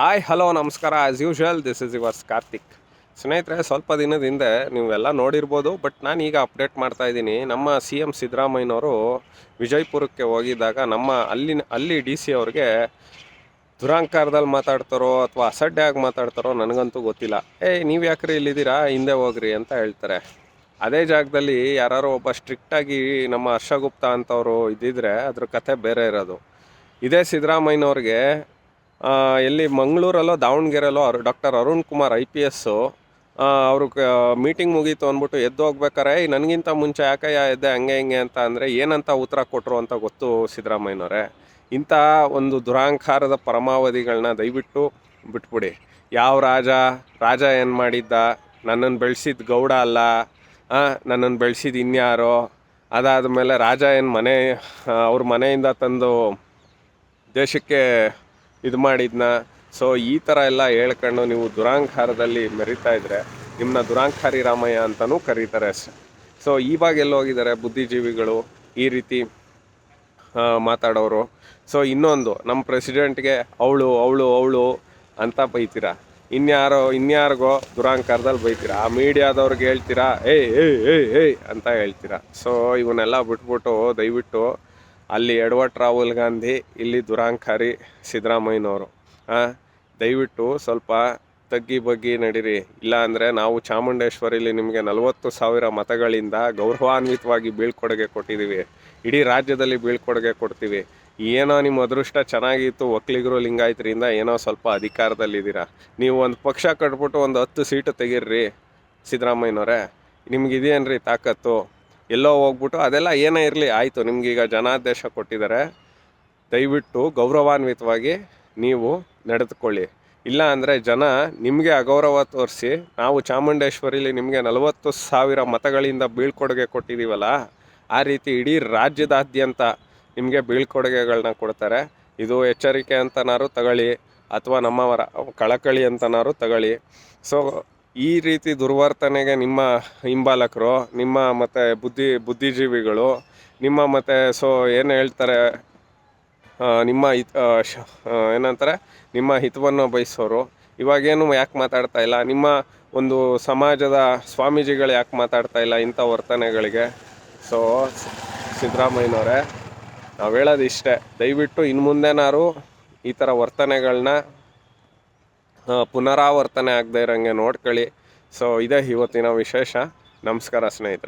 Hi hello ನಮಸ್ಕಾರ. As usual this is yours Karthik ಸ್ನೇಹಿತರೆ, ಸ್ವಲ್ಪ ದಿನದ ಹಿಂದೆ ನೀವೆಲ್ಲ ನೋಡಿರ್ಬೋದು ಬಟ್ ನಾನು ಈಗ ಅಪ್ಡೇಟ್ ಮಾಡ್ತಾ ಇದ್ದೀನಿ. ನಮ್ಮ ಸಿ ಎಂ ಸಿದ್ದರಾಮಯ್ಯನವರು ವಿಜಯಪುರಕ್ಕೆ ಹೋಗಿದ್ದಾಗ ನಮ್ಮ ಅಲ್ಲಿನ, ಅಲ್ಲಿ ಡಿ ಸಿ ಅವ್ರಿಗೆ ದುರಾಂಕಾರದಲ್ಲಿ ಮಾತಾಡ್ತಾರೋ ಅಥವಾ ಅಸಡ್ಡೆಯಾಗಿ ಮಾತಾಡ್ತಾರೋ ನನಗಂತೂ ಗೊತ್ತಿಲ್ಲ. ಏಯ್ ನೀವು ಯಾಕ್ರಿ ಇಲ್ಲಿದ್ದೀರಾ? ಹಿಂದೆ ಹೋಗ್ರಿ ಅಂತ ಹೇಳ್ತಾರೆ. ಅದೇ ಜಾಗದಲ್ಲಿ ಯಾರು ಒಬ್ಬ ಸ್ಟ್ರಿಕ್ಟಾಗಿ ನಮ್ಮ ಹರ್ಷಗುಪ್ತ ಅಂತವರು ಇದ್ದಿದ್ರೆ ಅದ್ರ ಕಥೆ ಬೇರೆ ಇರೋದು. ಇದೇ ಸಿದ್ದರಾಮಯ್ಯನವ್ರಿಗೆ ಎಲ್ಲಿ ಮಂಗಳೂರಲ್ಲೋ ದಾವಣಗೆರೆಲ್ಲೋ ಅವರು doctor Arun Kumar I P S ಅವರು ಮೀಟಿಂಗ್ ಮುಗೀತು ಅಂದ್ಬಿಟ್ಟು ಎದ್ದು ಹೋಗ್ಬೇಕಾರೆ "ಏಯ್, ನನಗಿಂತ ಮುಂಚೆ ಯಾಕಯ್ಯ ಎದ್ದೆ ಹಂಗೆ ಹಿಂಗೆ ಅಂತ ಅಂದರೆ ಏನಂತ ಉತ್ತರ ಕೊಟ್ಟರು ಅಂತ ಗೊತ್ತು ಸಿದ್ದರಾಮಯ್ಯನವರೇ. ಇಂಥ ಒಂದು ದುರಾಂಕಾರದ ಪರಮಾವಧಿಗಳನ್ನ ದಯವಿಟ್ಟು ಬಿಟ್ಬಿಡಿ. ಯಾವ ರಾಜ ರಾಜ ಏನು ಮಾಡಿದ್ದ? ನನ್ನನ್ನು ಬೆಳೆಸಿದ ಗೌಡ ಅಲ್ಲ. ನನ್ನನ್ನು ಬೆಳೆಸಿದ ಇನ್ಯಾರೋ? ಅದಾದ ಮೇಲೆ ರಾಜ ಏನು ಮನೆ ಅವ್ರ ಮನೆಯಿಂದ ತಂದು ದೇಶಕ್ಕೆ ಇದು ಮಾಡಿದ್ನ. ಸೊ ಈ ಥರ ಎಲ್ಲ ಹೇಳ್ಕೊಂಡು ನೀವು ದುರಾಂಕಾರದಲ್ಲಿ ಮೆರಿತಾ ಇದ್ರೆ ನಿಮ್ಮನ್ನ ದುರಾಂಕಾರಿ ರಾಮಯ್ಯ ಅಂತಲೂ ಕರೀತಾರೆ ಸೊ ಇವಾಗ ಎಲ್ಲೋಗಿದ್ದಾರೆ ಬುದ್ಧಿಜೀವಿಗಳು? ಈ ರೀತಿ ಮಾತಾಡೋರು. ಸೊ ಇನ್ನೊಂದು, ನಮ್ಮ ಪ್ರೆಸಿಡೆಂಟ್ಗೆ ಅವಳು ಅವಳು ಅವಳು ಅಂತ ಬೈತೀರ? ಇನ್ಯಾರೋ, ಇನ್ಯಾರಿಗೋ ದುರಾಂಕಾರದಲ್ಲಿ ಬೈತೀರಾ? ಆ ಮೀಡಿಯಾದವ್ರಿಗೆ ಹೇಳ್ತೀರಾ, ಏಯ್ ಏಯ್ ಏಯ್ ಅಂತ ಹೇಳ್ತೀರಾ? ಸೊ ಇವನ್ನೆಲ್ಲ ಬಿಟ್ಬಿಟ್ಟು ದಯವಿಟ್ಟು ಅಲ್ಲಿ ಎಡ್ವರ್ಡ್ ರಾಹುಲ್ ಗಾಂಧಿ, ಇಲ್ಲಿ ದುರಾಂಕಾರಿ ಸಿದ್ದರಾಮಯ್ಯನವರು. ಹಾಂ ದಯವಿಟ್ಟು ಸ್ವಲ್ಪ ತಗ್ಗಿ ಬಗ್ಗಿ ನಡೀರಿ. ಇಲ್ಲ ಅಂದರೆ ನಾವು ಚಾಮುಂಡೇಶ್ವರಿಲಿ ನಿಮಗೆ ನಲವತ್ತು ಸಾವಿರ ಮತಗಳಿಂದ ಗೌರವಾನ್ವಿತವಾಗಿ ಬೀಳ್ಕೊಡುಗೆ ಕೊಟ್ಟಿದ್ದೀವಿ ಇಡೀ ರಾಜ್ಯದಲ್ಲಿ ಬೀಳ್ಕೊಡುಗೆ ಕೊಡ್ತೀವಿ. ಏನೋ ನಿಮ್ಮ ಅದೃಷ್ಟ ಚೆನ್ನಾಗಿತ್ತು ಒಕ್ಕಲಿಗರು ಲಿಂಗಾಯತರಿಂದ ಏನೋ ಸ್ವಲ್ಪ ಅಧಿಕಾರದಲ್ಲಿದ್ದೀರಾ. ನೀವು ಒಂದು ಪಕ್ಷ ಕಟ್ಬಿಟ್ಟು ಒಂದು ಹತ್ತು ಸೀಟು ತೆಗೀರ್ರಿ ಸಿದ್ದರಾಮಯ್ಯನವರೇ. ನಿಮ್ಗಿದೇನ್ರಿ ತಾಕತ್ತು? ಎಲ್ಲೋ ಹೋಗ್ಬಿಟ್ಟು ಅದೆಲ್ಲ ಏನೇ ಇರಲಿ, ಆಯಿತು. ನಿಮಗೀಗ ಜನಾದೇಶ ಕೊಟ್ಟಿದ್ದಾರೆ. ದಯವಿಟ್ಟು ಗೌರವಾನ್ವಿತವಾಗಿ ನೀವು ನಡೆದುಕೊಳ್ಳಿ. ಇಲ್ಲ ಅಂದರೆ ಜನ ನಿಮಗೆ ಅಗೌರವ ತೋರಿಸಿ, ನಾವು ಚಾಮುಂಡೇಶ್ವರಿಲಿ ನಿಮಗೆ ನಲವತ್ತು ಸಾವಿರ ಮತಗಳಿಂದ ಬೀಳ್ಕೊಡುಗೆ ಕೊಟ್ಟಿದ್ದೀವಲ್ಲ ಆ ರೀತಿ ಇಡೀ ರಾಜ್ಯದಾದ್ಯಂತ ನಿಮಗೆ ಬೀಳ್ಕೊಡುಗೆಗಳನ್ನ ಕೊಡ್ತಾರೆ. ಇದು ಎಚ್ಚರಿಕೆ ಅಂತನಾರು ತಗೊಳ್ಳಿ, ಅಥವಾ ನಮ್ಮವರ ಕಳಕಳಿ ಅಂತನಾರು ತಗೊಳ್ಳಿ. ಸೊ ಈ ರೀತಿ ದುರ್ವರ್ತನೆಗೆ ನಿಮ್ಮ ಹಿಂಬಾಲಕರು, ನಿಮ್ಮ ಮತ್ತು ಬುದ್ಧಿ, ಬುದ್ಧಿಜೀವಿಗಳು, ನಿಮ್ಮ ಮತ್ತು ಸೊ ಏನು ಹೇಳ್ತಾರೆ ನಿಮ್ಮ ಹಿತ್ ಏನಂತಾರೆ, ನಿಮ್ಮ ಹಿತವನ್ನು ಬಯಸೋರು. ಇವಾಗೇನು ಯಾಕೆ ಮಾತಾಡ್ತಾ ಇಲ್ಲ? ನಿಮ್ಮ ಒಂದು ಸಮಾಜದ ಸ್ವಾಮೀಜಿಗಳು ಯಾಕೆ ಮಾತಾಡ್ತಾ ಇಲ್ಲ ಇಂಥ ವರ್ತನೆಗಳಿಗೆ? ಸೊ, ಸಿದ್ದರಾಮಯ್ಯನವರೇ, ನಾವು ಹೇಳೋದು ಇಷ್ಟೇ ದಯವಿಟ್ಟು ಇನ್ನು ಮುಂದೆನಾರು ಈ ಥರ ವರ್ತನೆಗಳನ್ನ ಪುನರಾವರ್ತನೆ ಆಗದೆ ಇರೋಂಗೆ ನೋಡ್ಕೊಳ್ಳಿ. ಸೊ ಇದೇ ಇವತ್ತಿನ ವಿಶೇಷ. ನಮಸ್ಕಾರ ಸ್ನೇಹಿತರೆ.